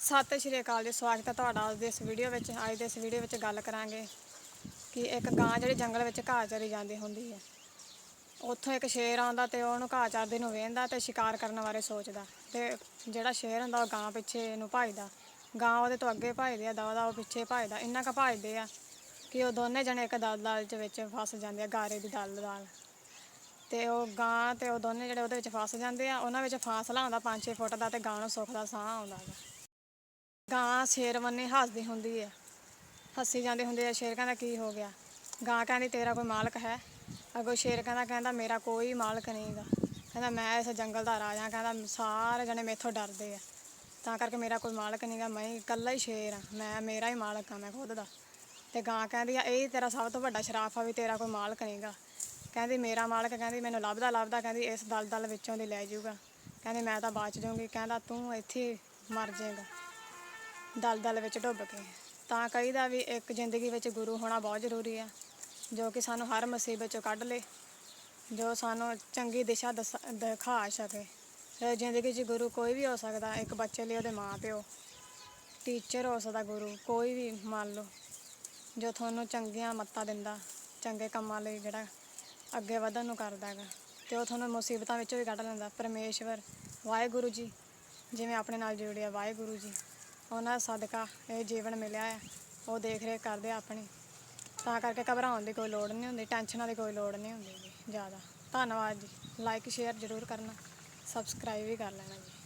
ਸਤਿ ਸ਼੍ਰੀ ਅਕਾਲ ਜੀ, ਸਵਾਗਤ ਹੈ ਤੁਹਾਡਾ ਅੱਜ ਦੇ ਇਸ ਵੀਡੀਓ ਵਿੱਚ। ਅੱਜ ਦੇ ਇਸ ਵੀਡੀਓ ਵਿੱਚ ਗੱਲ ਕਰਾਂਗੇ ਕਿ ਇੱਕ ਗਾਂ ਜਿਹੜੀ ਜੰਗਲ ਵਿੱਚ ਘਾਹ ਚਰੀ ਜਾਂਦੀ ਹੁੰਦੀ ਹੈ, ਉੱਥੋਂ ਇੱਕ ਸ਼ੇਰ ਆਉਂਦਾ ਤੇ ਉਹਨੂੰ ਘਾਹ ਚਰਦੇ ਨੂੰ ਵੇਖਦਾ ਤੇ ਸ਼ਿਕਾਰ ਕਰਨ ਬਾਰੇ ਸੋਚਦਾ ਤੇ ਜਿਹੜਾ ਸ਼ੇਰ ਹੁੰਦਾ ਉਹ ਗਾਂ ਪਿੱਛੇ ਨੂੰ ਭਜਦਾ, ਗਾਂ ਉਹਦੇ ਤੋਂ ਅੱਗੇ ਭਜਦੀ ਆ ਦਵਾ ਦਾ ਉਹ ਪਿੱਛੇ ਭਜਦਾ, ਇੰਨਾ ਕੁ ਭਜਦੇ ਆ ਕਿ ਉਹ ਦੋਨੇ ਜਣੇ ਇੱਕ ਦਲ ਦਲ ਦੇ ਵਿੱਚ ਫਸ ਜਾਂਦੇ ਆ, ਗਾਰੇ ਦੀ ਦਲ ਦਲਦਲ। ਤੇ ਉਹ ਗਾਂ ਤੇ ਉਹ ਦੋਨੇ ਜਿਹੜੇ ਉਹਦੇ ਵਿੱਚ ਫਸ ਜਾਂਦੇ ਆ, ਉਹਨਾਂ ਵਿੱਚ ਫਾਸਲਾ ਆਉਂਦਾ 5-6 ਫੁੱਟ ਦਾ ਤੇ ਗਾਂ ਨੂੰ ਸੁੱਖ ਦਾ ਸਾਹ ਆਉਂਦਾ ਗਾ। ਗਾਂ ਸ਼ੇਰਵਨੀ ਹੱਸਦੀ ਹੁੰਦੀ ਹੈ ਹੱਸੀ ਜਾਂਦੀ ਹੁੰਦੀ ਹੈ ਸ਼ੇਰ ਕਹਿੰਦਾ, ਕੀ ਹੋ ਗਿਆ? ਗਾਂ ਕਹਿੰਦੀ, ਤੇਰਾ ਕੋਈ ਮਾਲਕ ਹੈ? ਅਗੋ ਸ਼ੇਰ ਕਹਿੰਦਾ ਕਹਿੰਦਾ, ਮੇਰਾ ਕੋਈ ਮਾਲਕ ਨਹੀਂਗਾ ਕਹਿੰਦਾ, ਮੈਂ ਇਸ ਜੰਗਲ ਦਾ ਰਾਜਾ ਕਹਿੰਦਾ, ਸਾਰੇ ਜਣੇ ਮੇਥੋਂ ਡਰਦੇ ਆ। ਤਾਂ ਕਰਕੇ ਮੇਰਾ ਕੋਈ ਮਾਲਕ ਨਹੀਂਗਾ ਮੈਂ ਇਕੱਲਾ ਹੀ ਸ਼ੇਰ ਆ। ਮੈਂ, ਮੇਰਾ ਹੀ ਮਾਲਕ ਆ, ਮੈਂ ਖੁਦ ਦਾ। ਤੇ ਗਾਂ ਕਹਿੰਦੀ ਆ, ਇਹ ਤੇਰਾ ਸਭ ਤੋਂ ਵੱਡਾ ਸ਼ਰਾਫ ਆ ਵੀ ਤੇਰਾ ਕੋਈ ਮਾਲਕ ਨਹੀਂਗਾ ਕਹਿੰਦੀ, ਮੇਰਾ ਮਾਲਕ, ਕਹਿੰਦੀ, ਮੈਨੂੰ ਲੱਭਦਾ ਲੱਭਦਾ। ਕਹਿੰਦੀ, ਇਸ ਦਲਦਲ ਵਿੱਚੋਂ ਦੀ ਲੈ ਜਾਊਗਾ ਕਹਿੰਦੀ, ਮੈਂ ਤਾਂ ਬਚ ਜਾਊਂਗੀ। ਕਹਿੰਦਾ, ਤੂੰ ਇੱਥੇ ਮਰ ਜਾਏਗਾ। ਦਲਦਲ ਵਿੱਚ ਡੁੱਬ ਕੇ ਤਾਂ ਕਹੀਦਾ ਵੀ ਇੱਕ ਜ਼ਿੰਦਗੀ ਵਿੱਚ ਗੁਰੂ ਹੋਣਾ ਬਹੁਤ ਜ਼ਰੂਰੀ ਆ, ਜੋ ਕਿ ਸਾਨੂੰ ਹਰ ਮੁਸੀਬਤ ਚੋਂ ਕੱਢ ਲੇ, ਜੋ ਸਾਨੂੰ ਚੰਗੀ ਦਿਸ਼ਾ ਦਸ- ਦਿਖਾ ਸਕੇ। ਤੇ ਜ਼ਿੰਦਗੀ 'ਚ ਗੁਰੂ ਕੋਈ ਵੀ ਹੋ ਸਕਦਾ, ਇੱਕ ਬੱਚੇ ਲਈ ਉਹਦੇ ਮਾਂ ਪਿਓ, ਟੀਚਰ ਹੋ ਸਕਦਾ ਗੁਰੂ, ਕੋਈ ਵੀ ਮੰਨ ਲਓ, ਜੋ ਤੁਹਾਨੂੰ ਚੰਗੀਆਂ ਮੱਤਾਂ ਦਿੰਦਾ, ਚੰਗੇ ਕੰਮਾਂ ਲਈ ਜਿਹੜਾ ਅੱਗੇ ਵਧਣ ਨੂੰ ਕਰਦਾ ਹੈਗਾ, ਤੇ ਉਹ ਤੁਹਾਨੂੰ ਮੁਸੀਬਤਾਂ ਵਿੱਚੋਂ ਵੀ ਕੱਢ ਲੈਂਦਾ। ਪਰਮੇਸ਼ਵਰ, ਵਾਹਿਗੁਰੂ ਜੀ, ਜਿਵੇਂ ਆਪਣੇ ਨਾਲ ਜੁੜਿਆ ਵਾਹਿਗੁਰੂ ਜੀ। ਉਹਨਾਂ ਦਾ ਸਦਕਾ ਇਹ ਜੀਵਨ ਮਿਲਿਆ ਹੈ। ਉਹ ਦੇਖ ਰੇਖ ਕਰਦੇ ਆ ਆਪਣੀ। ਤਾਂ ਕਰਕੇ ਘਬਰਾਉਣ ਦੀ ਕੋਈ ਲੋੜ ਨਹੀਂ ਹੁੰਦੀ, ਟੈਨਸ਼ਨਾਂ ਦੀ ਕੋਈ ਲੋੜ ਨਹੀਂ ਹੁੰਦੀ ਜੀ ਜ਼ਿਆਦਾ। ਧੰਨਵਾਦ ਜੀ। ਲਾਈਕ ਸ਼ੇਅਰ ਜ਼ਰੂਰ ਕਰਨਾ। ਸਬਸਕ੍ਰਾਈਬ ਵੀ ਕਰ ਲੈਣਾ ਜੀ।